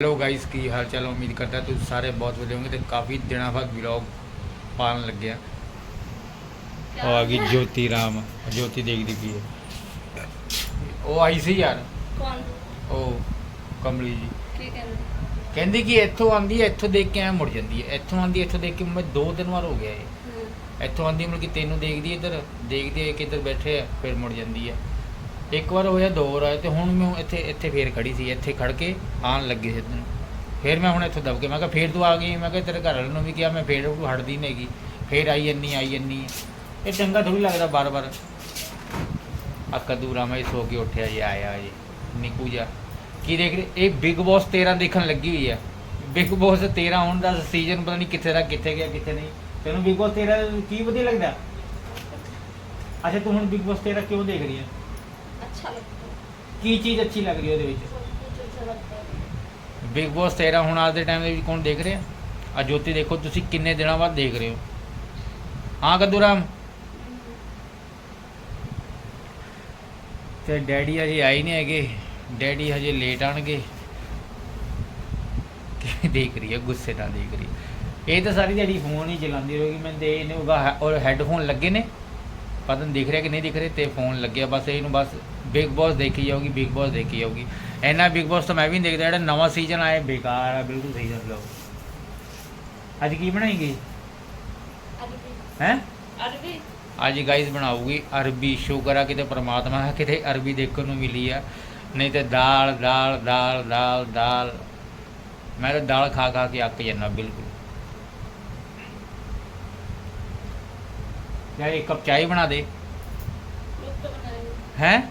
Hello guys ਕੀ ਹਾਲ ਚਾਲ? ਉਮੀਦ ਕਰਦਾ ਤੁਸੀਂ ਸਾਰੇ ਬਹੁਤ ਵਧੀਆ ਹੋਵੋਗੇ ਤੇ ਕਾਫੀ ਦਿਨਾਂ ਬਾਅਦ ਵਲੌਗ ਪਾਉਣ ਲੱਗਿਆ ਉਹ ਆ ਗਈ ਜੋਤੀ ਰਾਮ। ਜੋਤੀ ਦੇਖਦੀ ਪਈ ਹੈ। ਉਹ ਆਈ ਸੀ ਯਾਰ? ਕੌਣ? ਉਹ ਕਮਲੀ ਜੀ। ਕੀ ਕਹਿੰਦੇ? ਕਹਿੰਦੀ ਕਿ ਇੱਥੋਂ ਆਂਦੀ ਹੈ ਇੱਥੋਂ ਦੇਖ ਕੇ ਐ ਮੁੜ ਜਾਂਦੀ ਹੈ। ਇੱਥੋਂ ਆਂਦੀ ਇੱਥੋਂ ਦੇਖ ਕੇ ਮੈਂ ਦੋ ਤਿੰਨ ਵਾਰ ਹੋ ਗਿਆ ਇਹ। ਇੱਥੋਂ ਆਂਦੀ ਮਤਲਬ ਕਿ ਤੈਨੂੰ ਦੇਖਦੀ ਇੱਧਰ ਦੇਖਦੀ ਹੈ ਕਿ ਇੱਧਰ ਬੈਠੇ ਆ ਫਿਰ ਮੁੜ ਜਾਂਦੀ ਹੈ। ਇੱਕ ਵਾਰ ਹੋਇਆ, ਦੋ ਵਾਰ ਹੋਇਆ ਤੇ ਹੁਣ ਮੈਂ ਇੱਥੇ ਇੱਥੇ ਫੇਰ ਖੜੀ ਸੀ, ਇੱਥੇ ਖੜ ਕੇ ਆਣ ਲੱਗੀ ਸੀ ਤੈਨੂੰ। ਨੂੰ। ਫਿਰ ਮੈਂ ਹੁਣ ਇੱਥੋਂ ਦਬ ਕੇ, ਮੈਂ ਕਿਹਾ ਫੇਰ ਤੂੰ ਆ ਗਈ, ਮੈਂ ਕਿਹਾ ਤੇਰੇ ਘਰ ਵਾਲੇ ਨੂੰ ਵੀ ਕਿਹਾ, ਮੈਂ ਫੇਰ ਤੂੰ ਹਟਦੀ ਨਹੀਂ ਹੈਗੀ। ਫੇਰ ਆਈ ਜੰਨੀ ਆਈ ਜੰਨੀ ਇਹ ਚੰਗਾ ਥੋੜੀ ਲੱਗਦਾ ਬਾਰ-ਬਾਰ। ਆ ਕਦੂ ਰਾਮਾ ਹੀ ਸੋ ਕੇ ਉੱਠਿਆ ਜੀ, ਆਇਆ ਜੀ, ਨਿਕੂ ਜਾ ਕੀ ਦੇਖ ਰਹੇ? ਇਹ ਬਿਗ ਬੌਸ 13 ਦੇਖਣ ਲੱਗੀ ਹੋਈ ਹੈ ਬਿਗ ਬੌਸ 13 ਹੁਣ ਦਾ ਸੀਜ਼ਨ ਪਤਾ ਨਹੀਂ ਕਿੱਥੇ ਦਾ, ਕਿੱਥੇ ਗਿਆ, ਕਿੱਥੇ ਨਹੀਂ। ਤੈਨੂੰ ਬਿਗ ਬੌਸ 13 ਕੀ ਵਧੀਆ ਲੱਗਦਾ? ਅੱਛਾ, ਤੂੰ ਹੁਣ ਬਿਗ ਬੌਸ 13 ਕਿਉਂ ਦੇਖ ਰਹੀ ਹੈ ਕੀ ਚੀਜ਼ ਅੱਛੀ ਲੱਗ ਰਹੀ ਹੈ ਉਹਦੇ ਵਿੱਚ। ਬਿਗ ਬੌਸ 13 ਹੁਣ ਅੱਜ ਦੇ ਟਾਈਮ ਦੇ ਵਿੱਚ ਕੌਣ ਦੇਖ ਰਿਹਾ? ਆ ਜੋਤੀ ਦੇਖੋ ਤੁਸੀਂ ਕਿੰਨੇ ਦਿਨਾਂ ਬਾਅਦ ਦੇਖ ਰਹੇ ਹੋ? ਹਾਂ ਕਦੂ ਰਾਮ ਤੇ ਡੈਡੀ ਹਜੇ ਆਏ ਨਹੀਂ ਹੈਗੇ। ਡੈਡੀ ਹਜੇ ਲੇਟ ਆਣਗੇ ਕੀ ਦੇਖ ਰਹੀ ਹੈ ਗੁੱਸੇ ਨਾਲ ਦੇਖ ਰਹੀ ਹੈ ਇਹ ਤਾਂ ਸਾਰੀ ਦਿਹਾੜੀ ਫੋਨ ਹੀ ਚਲਾਉਂਦੀ ਰਹੇਗੀ ਮੈਂ ਦੇ ਇਹਨੇ ਉਹਦਾ ਔਰ ਹੈੱਡਫੋਨ ਲੱਗੇ ਨੇ। ਪਤਾ ਨਹੀਂ ਦਿਖ ਰਿਹਾ ਕਿ ਨਹੀਂ ਦਿਖ ਰਿਹਾ ਤੇ ਫੋਨ ਲੱਗਿਆ ਬਸ ਇਹਨੂੰ ਬਸ ਬਿਗ ਬੌਸ ਦੇਖੀ ਜਾਊਗੀ ਬਿਗ ਬੌਸ ਦੇਖੀ ਜਾਊਗੀ। ਇੰਨਾ ਬਿਗ ਬੌਸ ਤਾਂ ਮੈਂ ਵੀ ਨਹੀਂ ਦੇਖਦਾ ਜਿਹੜਾ ਨਵਾਂ ਸੀਜ਼ਨ ਆਇਆ ਬੇਕਾਰ ਆ ਬਿਲਕੁਲ ਸਹੀ ਗੱਲ ਲਓ ਅੱਜ ਕੀ ਬਣਾਏਗੀ? ਹੈ? ਅਰਬੀ ਅੱਜ ਗਾਈਸ ਬਣਾਉਗੀ ਅਰਬੀ ਸ਼ੁਕਰ ਆ ਕਿਤੇ ਪ੍ਰਮਾਤਮਾ ਹੈ ਕਿਤੇ ਅਰਬੀ ਦੇਖਣ ਨੂੰ ਮਿਲੀ ਆ। ਨਹੀਂ ਤੇ ਦਾਲ ਦਾਲ ਦਾਲ ਦਾਲ ਦਾਲ। ਮੈਂ ਤਾਂ ਦਾਲ ਖਾ ਖਾ ਕੇ ਅੱਕ ਜਾਂਦਾ ਬਿਲਕੁਲ। ਯਾ ਇੱਕ ਕੱਪ ਚਾਹ ਬਣਾ ਦੇ। ਹੈ?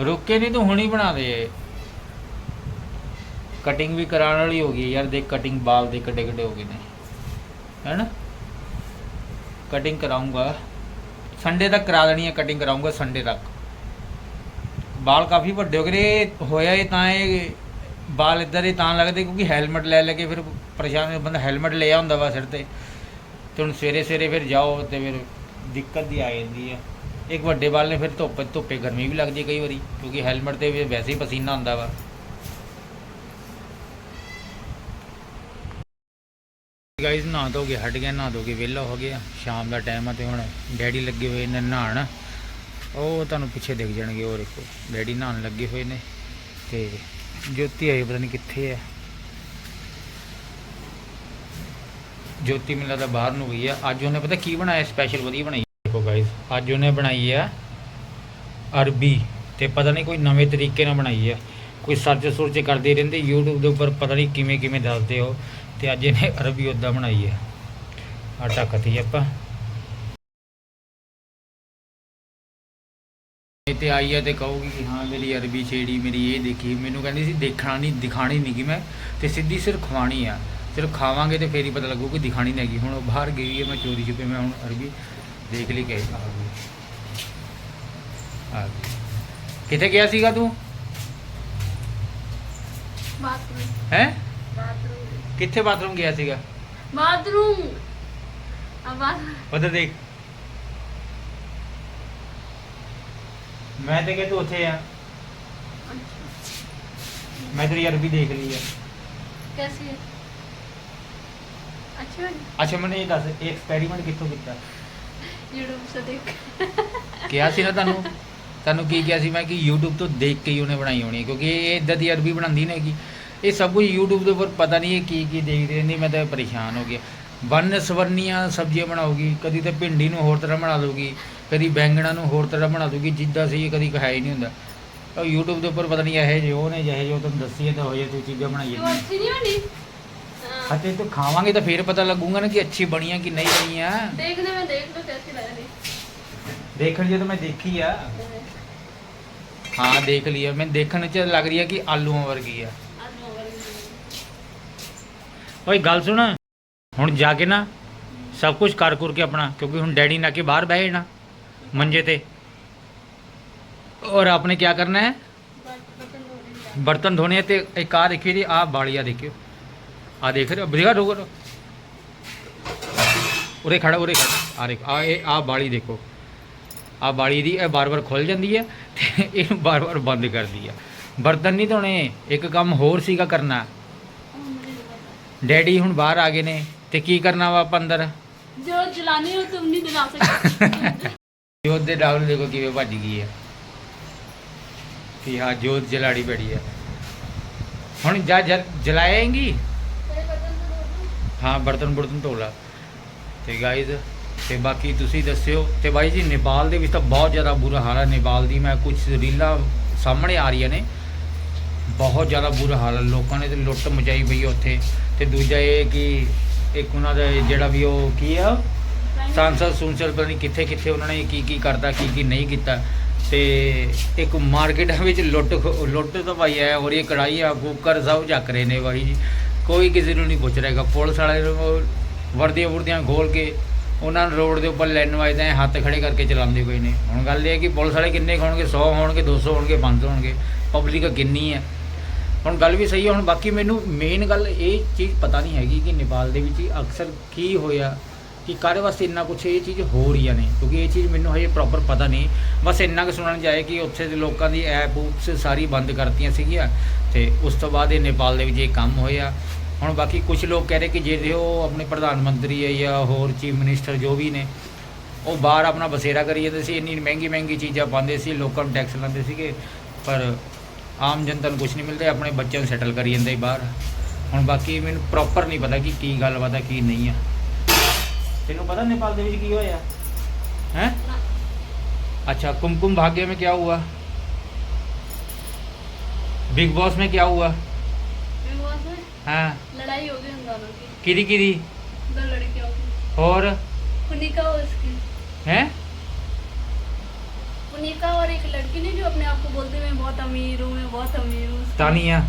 ਰੁਕ ਕੇ ਨਹੀਂ ਤੂੰ, ਹੁਣੀ ਬਣਾ ਦੇ। ਕਟਿੰਗ ਵੀ ਕਰਾਉਣ ਵਾਲੀ ਹੋ ਗਈ ਯਾਰ, ਦੇਖ ਕਟਿੰਗ ਬਾਲ ਦੇ ਕੱਡੇ ਕੱਡੇ ਹੋ ਗਏ ਨੇ। ਹੈਨਾ? ਕਟਿੰਗ ਕਰਾਉਂਗਾ ਸੰਡੇ ਤੱਕ ਕਰਾ ਦੇਣੀ ਹੈ ਕਟਿੰਗ ਕਰਾਉਂਗਾ ਸੰਡੇ ਤੱਕ। ਬਾਲ ਕਾਫੀ ਵੱਡੇ ਹੋ ਗਏ ਹੋਇਆ ਇਹ ਤਾਂ ਇਹ ਬਾਲ ਇਦਾਂ ਦੇ ਤਾਂ ਲੱਗਦੇ ਕਿਉਂਕਿ ਹੈਲਮਟ ਲੈ ਲੈ ਕੇ ਫਿਰ ਪਰੇਸ਼ਾਨ ਬੰਦਾ ਹੈਲਮਟ ਲਿਆ ਹੁੰਦਾ ਵਾ ਸਿਰ ਤੇ। ਤੇ ਹੁਣ ਸਵੇਰੇ ਸਵੇਰੇ ਫਿਰ ਜਾਓ ਤੇ ਫਿਰ ਦਿੱਕਤ ਦੀ ਆ ਜਾਂਦੀ ਹੈ। ਇੱਕ ਵੱਡੇ ਬਾਲ ਨੇ ਫਿਰ ਧੁੱਪ, ਧੁੱਪੇ ਗਰਮੀ ਵੀ ਲੱਗਦੀ ਹੈ ਕਈ ਵਾਰੀ, ਕਿਉਂਕਿ ਹੈਲਮਟ ਤੇ ਵੈਸੇ ਹੀ ਪਸੀਨਾ ਆਉਂਦਾ ਵਾ। ਗਾਇਸ ਨਹਾ ਧੋ ਕੇ ਹਟ ਗਿਆ ਨਹਾ ਧੋ ਕੇ ਵਿਹਲਾ ਹੋ ਗਿਆ ਸ਼ਾਮ ਦਾ ਟਾਈਮ ਆ ਤੇ ਹੁਣ ਡੈਡੀ ਲੱਗੇ ਹੋਏ ਨੇ ਨਹਾਣ ਉਹ ਤੁਹਾਨੂੰ ਪਿੱਛੇ ਦਿਖ ਜਾਣਗੇ, ਉਹ ਦੇਖੋ। ਡੈਡੀ ਨਹਾਣ ਲੱਗੇ ਹੋਏ ਨੇ ਤੇ ਜੋਤੀ ਆਈ, ਪਤਾ ਨਹੀਂ ਕਿੱਥੇ ਹੈ ਜੋਤੀ ਮੈਨੂੰ ਲੱਗਦਾ ਬਾਹਰ ਨੂੰ ਗਈ ਆ। ਅੱਜ ਉਹਨੇ ਪਤਾ ਕੀ ਬਣਾਇਆ ਸਪੈਸ਼ਲ ਵਧੀਆ ਬਣਾਈ ਅੱਜ ਉਹਨੇ ਬਣਾਈ ਆ ਅਰਬੀ ਤੇ ਪਤਾ ਨਹੀਂ ਕੋਈ ਨਵੇਂ ਤਰੀਕੇ ਨਾਲ ਬਣਾਈ ਆ। ਕੋਈ ਸਰਚ ਸੁਰਚ ਕਰਦੇ ਰਹਿੰਦੇ, YouTube ਦੇ ਉੱਪਰ ਪਤਾ ਨਹੀਂ ਕਿਵੇਂ ਕਿਵੇਂ ਦੱਸਦੇ ਹੋ ਤੇ ਅੱਜ ਇਹਨੇ ਅਰਬੀ ਉਦਾਂ ਬਣਾਈ ਆ। ਆ ਢੱਕਤੀ ਆਪਾਂ। ਤੇ ਆਈ ਆ ਤੇ ਕਹੂਗੀ ਕਿ ਹਾਂ ਮੇਰੀ ਅਰਬੀ ਛੇੜੀ, ਮੇਰੀ ਇਹ ਦੇਖੀ। ਮੈਨੂੰ ਕਹਿੰਦੀ ਸੀ ਦੇਖਣਾ ਨਹੀਂ, ਦਿਖਾਣੀ ਨਹੀਂ ਕਿ ਮੈਂ ਤੇ ਸਿੱਧੀ ਸਿਰ ਖਵਾਣੀ ਆ। ਸਿਰਫ ਖਾਵਾਂਗੇ ਤੇ ਫੇਰ ਹੀ ਪਤਾ ਲੱਗੂ ਕਿ ਦਿਖਾਣੀ ਨਹੀਂ ਹੈਗੀ। ਹੁਣ ਉਹ ਬਾਹਰ ਗਈ ਹੈ ਮੈਂ ਚੋਰੀ ਛੁਪੇ, ਮੈਂ ਹੁਣ ਅਰਬੀ ਦੇਖ ਲਈ ਕਿ ਆ ਗਈ ਆ ਗਈ ਕਿੱਥੇ ਗਿਆ ਸੀਗਾ ਤੂੰ ਬਾਥਰੂਮ ਹੈ ਬਾਥਰੂਮ ਕਿੱਥੇ ਬਾਥਰੂਮ ਗਿਆ ਸੀਗਾ ਬਾਥਰੂਮ ਆ ਬਾਥ ਉਧਰ ਦੇਖ ਮੈਂ ਤੇ ਕਿ ਤੂੰ ਉੱਥੇ ਆ ਮੈਂ ਤੇਰੀ ਅਰਬੀ ਦੇਖ ਲਈ ਆ कैसी है अच्छी बनी ਅੱਛਾ ਮੈਨੂੰ ਇਹ ਦੱਸ ਇਹ ਐਕਸਪੈਰੀਮੈਂਟ YouTube ਤੋਂ ਦੇਖ ਕਿਹਾ ਸੀ ਨਾ ਤੁਹਾਨੂੰ? ਤੁਹਾਨੂੰ ਕੀ ਕਿਹਾ ਸੀ? ਮੈਂ ਕਿ YouTube ਤੋਂ ਦੇਖ ਕੇ ਹੀ ਉਹਨੇ ਬਣਾਈ ਹੋਣੀ ਹੈ ਕਿਉਂਕਿ ਇਹ ਇਦਾਂ ਦੀ ਅਰਬੀ ਬਣਾਉਂਦੀ ਨੇ ਕਿ ਇਹ ਸਭ ਕੁਝ YouTube ਦੇ ਉੱਪਰ ਪਤਾ ਨਹੀਂ ਇਹ ਕੀ ਕੀ ਦੇਖਦੇ ਰਹਿੰਦੀ ਮੈਂ ਤਾਂ ਪਰੇਸ਼ਾਨ ਹੋ ਗਿਆ। ਬੰਨ ਸਵਰਨੀਆਂ ਸਬਜ਼ੀਆਂ ਬਣਾਉਗੀ ਕਦੀ ਤਾਂ ਭਿੰਡੀ ਨੂੰ ਹੋਰ ਤਰ੍ਹਾਂ ਬਣਾ ਲੂਗੀ ਕਦੀ ਬੈਂਗਣਾ ਨੂੰ ਹੋਰ ਤਰ੍ਹਾਂ ਬਣਾ ਦੂਗੀ ਜਿੱਦਾਂ ਸੀ ਕਦੀ ਕਹਾਇਆ ਹੀ ਨਹੀਂ ਹੁੰਦਾ। ਉਹ YouTube ਦੇ ਉੱਪਰ ਪਤਾ ਨਹੀਂ ਇਹ ਜੋ ਨੇ ਜਿਹੇ ਤੁਹਾਨੂੰ ਦੱਸੀਏ ਤਾਂ ਹੋਏ ਤੂੰ ਚੀਜ਼ਾਂ ਬਣਾਈਏ ਨਹੀਂ ਬਣੀ ਅਤੇ ਤੂੰ ਖਾਵਾਂਗੇ ਤਾਂ ਫੇਰ ਪਤਾ ਲੱਗੂਗਾ ਨਾ ਕਿ ਅੱਛੀ ਬਣੀਆਂ ਕਿ ਨਹੀਂ ਬਣੀਆਂ देखने में देख लो कैसी लग रही ਦੇਖਣ ਜੇ ਤਾਂ ਮੈਂ ਦੇਖੀ ਆ ਹਾਂ ਦੇਖ ਲਈ ਆ ਮੈਂ ਦੇਖਣ ਚ ਲੱਗ ਰਹੀ ਆ ਕਿ ਆਲੂਆਂ ਵਰਗੀ ਆ आलू वाली। ਓਏ ਗੱਲ ਸੁਣ ਹੁਣ ਜਾ ਕੇ ਨਾ ਸਭ ਕੁਝ ਕਰ ਕੁਰ ਕੇ ਆਪਣਾ ਕਿਉਂਕਿ ਹੁਣ ਡੈਡੀ ਨਾ ਕੇ ਬਾਹਰ ਬਹਿ ਜਾਣਾ ਮੰਜੇ ਤੇ ਔਰ ਆਪਨੇ ਕੀ ਕਰਨਾ ਹੈ बर्तन धो रही हैं। ਬਰਤਨ ਧੋਣੇ ਤੇ ਇੱਕ ਆ ਦੇਖਿਓ ਜੀ ਆ आ देख रहे हो दिखा ਉਰੇ ਖੜਾ ਉਰੇ ਆ ਦੇਖ ਆ ਇਹ ਆ ਬਾੜੀ ਦੇਖੋ। ਆ ਬਾੜੀ ਦੀ ਇਹ ਬਾਰ-ਬਾਰ ਖੁੱਲ ਜਾਂਦੀ ਹੈ ਤੇ ਇਹ ਬਾਰ-ਬਾਰ ਬੰਦ ਕਰਦੀ ਹੈ ਬਰਤਨ ਨਹੀਂ ਧੋਣੇ ਇੱਕ ਕੰਮ ਹੋਰ ਸੀਗਾ ਕਰਨਾ। ਡੈਡੀ ਹੁਣ ਬਾਹਰ ਆ ਗਏ ਨੇ ਤੇ ਕੀ ਕਰਨਾ ਵਾ ਆਪਾਂ ਅੰਦਰ? ਜੋ ਜਲਾਨੀ ਹੋ ਤੁਮ ਨਹੀਂ ਦਿਲਾ ਸਕਦੇ। ਜੋਤ ਦੇ ਡਾਵਲ ਦੇਖੋ ਕਿਵੇਂ ਭੱਜ ਗਈ ਹੈ ਕਿ ਹਾਂ ਜੋਤ ਜਲਾੜੀ ਬੜੀ ਹੈ ਹੁਣ ਜਾ ਜਲਾਏਂਗੀ? ਹਾਂ, ਬਰਤਨ ਬਰਤਨ ਧੋਲਾ ਤੇ ਗਾਇਜ਼ ਤੇ ਬਾਕੀ ਤੁਸੀਂ ਦੱਸਿਓ, ਤੇ ਬਾਈ ਜੀ, ਨੇਪਾਲ ਦੇ ਵਿੱਚ ਤਾਂ ਬਹੁਤ ਜ਼ਿਆਦਾ ਬੁਰਾ ਹਾਲ ਹੈ ਨੇਪਾਲ ਦੀ ਮੈਂ ਕੁਝ ਰੀਲਾਂ ਸਾਹਮਣੇ ਆ ਰਹੀਆਂ ਨੇ। ਬਹੁਤ ਜ਼ਿਆਦਾ ਬੁਰਾ ਹਾਲ ਹੈ ਲੋਕਾਂ ਨੇ ਤੇ ਲੁੱਟ ਮਚਾਈ ਪਈ ਉੱਥੇ। ਤੇ ਦੂਜਾ ਇਹ ਕਿ ਇੱਕ ਉਹਨਾਂ ਦਾ ਜਿਹੜਾ ਵੀ ਉਹ ਕੀ ਆ? ਸਾਂਸਦ ਸੁਨਸਰ ਪਤਾ ਨਹੀਂ ਕਿੱਥੇ ਕਿੱਥੇ ਉਹਨਾਂ ਨੇ ਕੀ ਕੀ ਕਰਦਾ ਕੀ ਕੀ ਨਹੀਂ ਕੀਤਾ। ਤੇ ਇੱਕ ਮਾਰਕੀਟਾਂ ਵਿੱਚ ਲੁੱਟ ਖੋ- ਲੁੱਟ ਤਾਂ ਭਾਈ ਹੈ ਔਰ ਇਹ ਕੜਾਈਆਂ ਕੁੱਕਰ ਸਭ ਚੱਕ ਰਹੇ ਨੇ ਭਾਈ ਜੀ। ਕੋਈ ਕਿਸੇ ਨੂੰ ਨਹੀਂ ਪੁੱਛ ਰਿਹਾਗਾ। ਪੁਲਿਸ ਵਾਲੇ ਨੂੰ ਵਰਦੀਆਂ ਵੁਰਦੀਆਂ ਖੋਲ ਕੇ ਉਹਨਾਂ ਨੂੰ ਰੋਡ ਦੇ ਉੱਪਰ ਲੈਣ ਵਾਜਦੇ ਐਂ ਹੱਥ ਖੜੇ ਕਰਕੇ ਚਲਾਉਂਦੇ ਕੋਈ ਨਹੀਂ। ਹੁਣ ਗੱਲ ਇਹ ਹੈ ਕਿ ਪੁਲਿਸ ਵਾਲੇ ਕਿੰਨੇ ਕੁ ਹੋਣਗੇ? 100 ਹੋਣਗੇ 200 ਹੋਣਗੇ 500 ਹੋਣਗੇ? ਪਬਲਿਕ ਕਿੰਨੀ ਹੈ? ਹੁਣ ਗੱਲ ਵੀ ਸਹੀ ਹੈ। ਹੁਣ ਬਾਕੀ ਮੈਨੂੰ ਮੇਨ ਗੱਲ ਇਹ ਚੀਜ਼ ਪਤਾ ਨਹੀਂ ਹੈਗੀ ਕਿ ਨੇਪਾਲ ਦੇ ਵਿੱਚ ਅਕਸਰ ਕੀ ਹੋਇਆ। ਕਿ ਕਾਹਦੇ ਵਾਸਤੇ ਇੰਨਾ ਕੁਛ ਇਹ ਚੀਜ਼ ਹੋ ਰਹੀਆਂ ਨੇ? ਕਿਉਂਕਿ ਇਹ ਚੀਜ਼ ਮੈਨੂੰ ਹਜੇ ਪ੍ਰੋਪਰ ਪਤਾ ਨਹੀਂ। ਬਸ ਇੰਨਾ ਕੁ ਸੁਣਨ ਜਾਏ ਕਿ ਉੱਥੇ ਦੇ ਲੋਕਾਂ ਦੀ ਐਪ ਉਪਸ ਸਾਰੀ ਬੰਦ ਕਰਤੀਆਂ ਸੀਗੀਆਂ ਤੇ ਉਸ ਤੋਂ ਬਾਅਦ ਇਹ ਨੇਪਾਲ ਦੇ ਵਿੱਚ ਇਹ ਕੰਮ ਹੋਇਆ। ਹੁਣ ਬਾਕੀ ਕੁਝ ਲੋਕ ਕਹਿ ਰਹੇ ਕਿ ਜਿਹੜੇ ਉਹ ਆਪਣੇ ਪ੍ਰਧਾਨ ਮੰਤਰੀ ਹੈ ਜਾਂ ਹੋਰ ਚੀਫ ਮਿਨਿਸਟਰ ਜੋ ਵੀ ਨੇ, ਉਹ ਬਾਹਰ ਆਪਣਾ ਬਸੇਰਾ ਕਰੀ ਜਾਂਦੇ ਸੀ, ਇੰਨੀ ਮਹਿੰਗੀ ਮਹਿੰਗੀ ਚੀਜ਼ਾਂ ਪਾਉਂਦੇ ਸੀ, ਲੋਕਾਂ ਨੂੰ ਟੈਕਸ ਲਾਉਂਦੇ ਸੀਗੇ। ਪਰ ਆਮ ਜਨਤਾ ਨੂੰ ਕੁਝ ਨਹੀਂ ਮਿਲਦਾ, ਆਪਣੇ ਬੱਚਿਆਂ ਨੂੰ ਸੈਟਲ ਕਰੀ ਜਾਂਦੇ ਬਾਹਰ। ਹੁਣ ਬਾਕੀ ਮੈਨੂੰ ਪ੍ਰੋਪਰ ਨਹੀਂ ਪਤਾ ਕਿ ਕੀ ਗੱਲਬਾਤ ਹੈ, ਕੀ ਨਹੀਂ ਆ ਤੈਨੂੰ ਪਤਾ ਨੇਪਾਲ ਦੇ ਵਿੱਚ ਕੀ ਹੋਇਆ ਹੈ ना, अच्छा कुमकुम भाग्य में क्या हुआ बिग बॉस में क्या हुआ Big Boss में हाँ लड़ाई हो गई उन दोनों की किरी किरी दो लड़कियों की और पुनिका और उसकी हैं पुनिका और एक लड़की ने जो अपने आप को बोलती मैं बहुत अमीर हूँ मैं बहुत अमीर हूँ उसकी- तानिया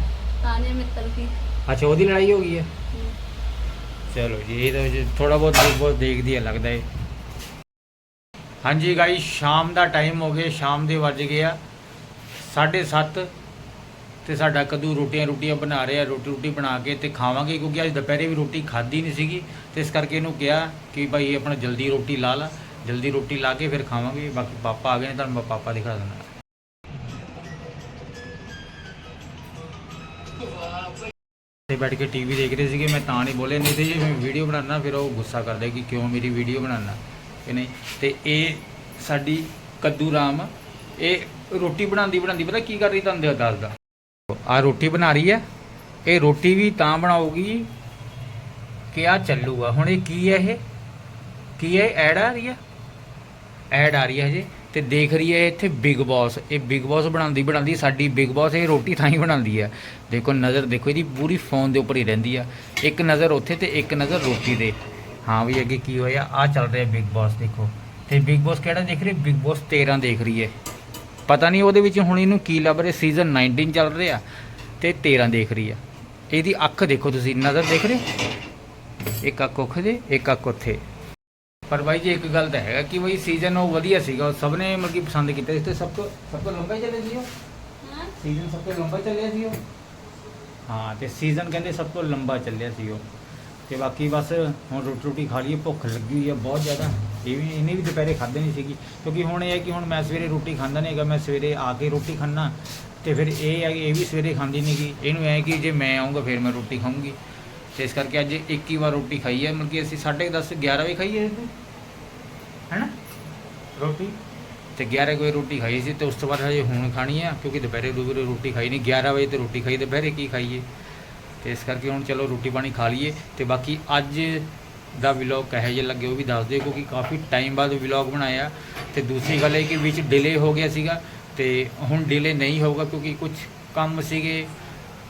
तानिया मित्तल की अच्छा ਉਹਦੀ ਲੜਾਈ ਹੋ ਗਈ ਹੈ हम्म। ਚਲੋ ਜੀ, ਇਹ ਤਾਂ ਜੀ ਥੋੜਾ ਬਹੁਤ ਬਿਗ ਬॉस ਦੇਖਦੀ ਹੈ ਲੱਗਦਾ ਹੈ ਹਾਂਜੀ ਗਾਈ ਸ਼ਾਮ ਦਾ ਟਾਈਮ ਹੋ ਗਿਆ, ਸ਼ਾਮ ਦੇ ਵੱਜ ਗਿਆ ਆ 7:30 ਤੇ ਸਾਡਾ ਕਦੂ ਰੋਟੀਆਂ ਰੋਟੀਆਂ ਬਣਾ ਰਿਹਾ, ਰੋਟੀ ਰੋਟੀ ਬਣਾ ਕੇ ਤੇ ਖਾਵਾਂਗੇ ਕਿਉਂਕਿ ਅੱਜ ਦੁਪਹਿਰੇ ਵੀ ਰੋਟੀ ਖਾਧੀ ਨਹੀਂ ਸੀਗੀ ਤੇ ਇਸ ਕਰਕੇ ਇਹਨੂੰ ਕਿਹਾ ਕਿ ਭਾਈ ਆਪਣਾ ਜਲਦੀ ਰੋਟੀ ਲਾ ਲਾ, ਜਲਦੀ ਰੋਟੀ ਲਾ ਕੇ ਫਿਰ ਖਾਵਾਂਗੇ, ਬਾਕੀ ਪਾਪਾ ਆ ਗਏ ਨੇ, ਤੁਹਾਨੂੰ ਮੈਂ ਪਾਪਾ ਦਿਖਾ ਦਿੰਦਾ। ਤੇ ਬੈਠ ਕੇ ਟੀਵੀ ਦੇਖ ਰਹੇ ਸੀਗੇ, ਮੈਂ ਤਾਂ ਨਹੀਂ ਬੋਲੇ ਨਹੀਂ ਤੇ ਜੇ ਮੈਂ ਵੀਡੀਓ ਬਣਾਉਣਾ ਫਿਰ ਉਹ ਗੁੱਸਾ ਕਰਦੇ ਕਿ ਕਿਉਂ ਮੇਰੀ ਵੀਡੀਓ ਬਣਾਉਣਾ ਕਿ ਨਹੀਂ? ਤੇ ਇਹ ਸਾਡੀ ਕੱਦੂ ਰਾਮ, ਇਹ ਰੋਟੀ ਬਣਾਉਂਦੀ ਬਣਾਉਂਦੀ, ਪਤਾ ਕੀ ਕਰ ਰਹੀ ਤੁਹਾਨੂੰ ਦੱਸਦਾ ਆ ਰੋਟੀ ਬਣਾ ਰਹੀ ਹੈ, ਇਹ ਰੋਟੀ ਵੀ ਤਾਂ ਬਣਾਉਗੀ ਕਿ ਆ ਚੱਲੂਗਾ। ਹੁਣ ਇਹ ਕੀ ਹੈ ਇਹ? ਕੀ ਹੈ? ਐਡ ਆ ਰਹੀ ਹੈ? ਐਡ ਆ ਰਹੀ ਹੈ ਹਜੇ। ਤੇ ਦੇਖ ਰਹੀ ਹੈ ਇੱਥੇ ਬਿਗ ਬਾਸ ਇਹ ਬਿਗ ਬਾਸ ਬਣਾਉਂਦੀ ਬਣਾਉਂਦੀ ਸਾਡੀ ਬਿਗ ਬਾਸ ਇਹ ਰੋਟੀ ਥਾਂ ਹੀ ਬਣਾਉਂਦੀ ਹੈ। ਦੇਖੋ ਨਜ਼ਰ, ਦੇਖੋ ਇਹਦੀ ਪੂਰੀ ਫੋਨ ਦੇ ਉੱਪਰ ਹੀ ਰਹਿੰਦੀ ਆ। ਇੱਕ ਨਜ਼ਰ ਉੱਥੇ ਤੇ ਇੱਕ ਨਜ਼ਰ ਰੋਟੀ ਦੇ ਹਾਂ ਵੀ ਅੱਗੇ ਕੀ ਹੋਇਆ? ਆ ਚੱਲ ਰਿਹਾ ਬਿਗ ਬਾਸ ਦੇਖੋ। ਤੇ ਬਿਗ ਬਾਸ ਕਿਹੜਾ ਦੇਖ ਰਹੀ ਬਿਗ ਬਾਸ 13 ਦੇਖ ਰਹੀ ਹੈ। ਪਤਾ ਨਹੀਂ ਉਹਦੇ ਵਿੱਚ ਹੁਣ ਇਹਨੂੰ ਕੀ ਲੱਭ ਰਿਹਾ? ਸੀਜ਼ਨ 19 ਚੱਲ ਰਿਹਾ ਤੇ 13 ਦੇਖ ਰਹੀ ਆ ਇਹਦੀ ਅੱਖ ਦੇਖੋ ਤੁਸੀਂ, ਨਜ਼ਰ ਦੇਖ ਰਹੇ ਹੋ? ਇੱਕ ਅੱਖ ਉੱਥੇ ਦੇ, ਇੱਕ ਅੱਖ ਉੱਥੇ। ਪਰ ਬਾਈ ਜੀ ਇੱਕ ਗੱਲ ਤਾਂ ਹੈਗਾ ਕਿ ਬਈ ਸੀਜ਼ਨ ਉਹ ਵਧੀਆ ਸੀਗਾ ਉਹ ਸਭ ਨੇ ਮਤਲਬ ਕਿ ਪਸੰਦ ਕੀਤਾ ਇਸ ਤੇ ਸਭ ਤੋਂ ਸਭ ਤੋਂ ਲੰਬਾ ਹੀ ਚੱਲਿਆ ਸੀ ਉਹ? हाँ? ਸੀਜ਼ਨ ਸਭ ਤੋਂ ਲੰਬਾ ਚੱਲਿਆ ਸੀ ਉਹ? ਹਾਂ ਤੇ ਸੀਜ਼ਨ ਕਹਿੰਦੇ ਸਭ ਤੋਂ ਲੰਬਾ ਚੱਲਿਆ ਸੀ ਉਹ। ਤੇ ਬਾਕੀ ਬਸ ਹੁਣ ਰੋਟੀ ਰੋਟੀ ਖਾ ਲਈਏ ਭੁੱਖ ਲੱਗੀ ਹੋਈ ਹੈ ਬਹੁਤ ਜ਼ਿਆਦਾ। ਇਹ ਵੀ ਇਹਨੇ ਵੀ ਦੁਪਹਿਰੇ ਖਾਧੀ ਨਹੀਂ ਸੀਗੀ। ਕਿਉਂਕਿ ਹੁਣ ਇਹ ਹੈ ਕਿ ਹੁਣ ਮੈਂ ਸਵੇਰੇ ਰੋਟੀ ਖਾਂਦਾ ਨਹੀਂ ਹੈਗਾ ਮੈਂ ਸਵੇਰੇ ਆ ਕੇ ਰੋਟੀ ਖਾਣਾ ਤੇ ਫਿਰ ਇਹ ਹੈ ਕਿ ਇਹ ਵੀ ਸਵੇਰੇ ਖਾਂਦੀ ਨਹੀਂ ਗੀ। ਇਹਨੂੰ ਐ ਕਿ ਜੇ ਮੈਂ ਆਉਂਗਾ ਫਿਰ ਮੈਂ ਰੋਟੀ ਖਾਊਂਗੀ। ਤੇ ਇਸ ਕਰਕੇ ਅੱਜ ਇੱਕ ਹੀ ਵਾਰ ਰੋਟੀ ਖਾਈ ਹੈ ਮਤਲਬ ਕਿ ਅਸੀਂ 10:30 11 ਵਜੇ ਖਾਈ ਹੈ ਹੈਨਾ? ਰੋਟੀ? ਤੇ 11 ਵਜੇ ਰੋਟੀ ਖਾਈ ਸੀ ਤੇ ਉਸ ਤੋਂ ਬਾਅਦ ਹਜੇ ਹੁਣ ਖਾਣੀ ਆ ਕਿਉਂਕਿ ਦੁਪਹਿਰੇ ਦੁਪਹਿਰੇ ਰੋਟੀ ਖਾਈ ਨਹੀਂ 11 ਵਜੇ ਤੇ ਰੋਟੀ ਖਾਈ ਦੁਪਹਿਰੇ ਕੀ ਖਾਈਏ? ਤੇ ਇਸ ਕਰਕੇ ਹੁਣ ਚਲੋ ਰੋਟੀ ਪਾਣੀ ਖਾ ਲਈਏ ਤੇ ਬਾਕੀ ਅੱਜ ਦਾ ਵਲੌਗ ਕਹੇ ਜੇ ਲੱਗੇ ਉਹ ਵੀ ਦੱਸ ਦਿਓ ਕਿਉਂਕਿ ਕਾਫੀ ਟਾਈਮ ਬਾਅਦ ਵਲੌਗ ਬਣਾਇਆ। ਤੇ ਦੂਸਰੀ ਗੱਲ ਇਹ ਕਿ ਵਿੱਚ ਡਿਲੇ ਹੋ ਗਿਆ ਸੀਗਾ ਤੇ ਹੁਣ ਡਿਲੇ ਨਹੀਂ ਹੋਊਗਾ ਕਿਉਂਕਿ ਕੁਝ ਕੰਮ ਸੀਗੇ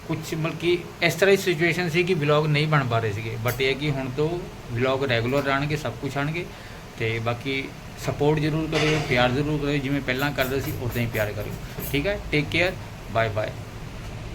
ਕੁਝ ਮਤਲਬ ਕਿ ਇਸ ਤਰ੍ਹਾਂ ਦੀ ਸਿਚੁਏਸ਼ਨ ਸੀ ਕਿ ਵਲੌਗ ਨਹੀਂ ਬਣ ਪਾ ਰਹੇ ਸੀਗੇ। ਬਟ ਇਹ ਹੈ ਕਿ ਹੁਣ ਤੋਂ ਵਲੌਗ ਰੈਗੂਲਰ ਆਣਗੇ, ਸਭ ਕੁਝ ਆਣਗੇ ਤੇ ਬਾਕੀ ਸਪੋਰਟ ਜ਼ਰੂਰ ਕਰਿਓ, ਪਿਆਰ ਜ਼ਰੂਰ ਕਰਿਓ, ਜਿਵੇਂ ਪਹਿਲਾਂ ਕਰਦੇ ਸੀ, ਉਦਾਂ ਹੀ ਪਿਆਰ ਕਰਿਓ। ਠੀਕ ਹੈ? Take care bye bye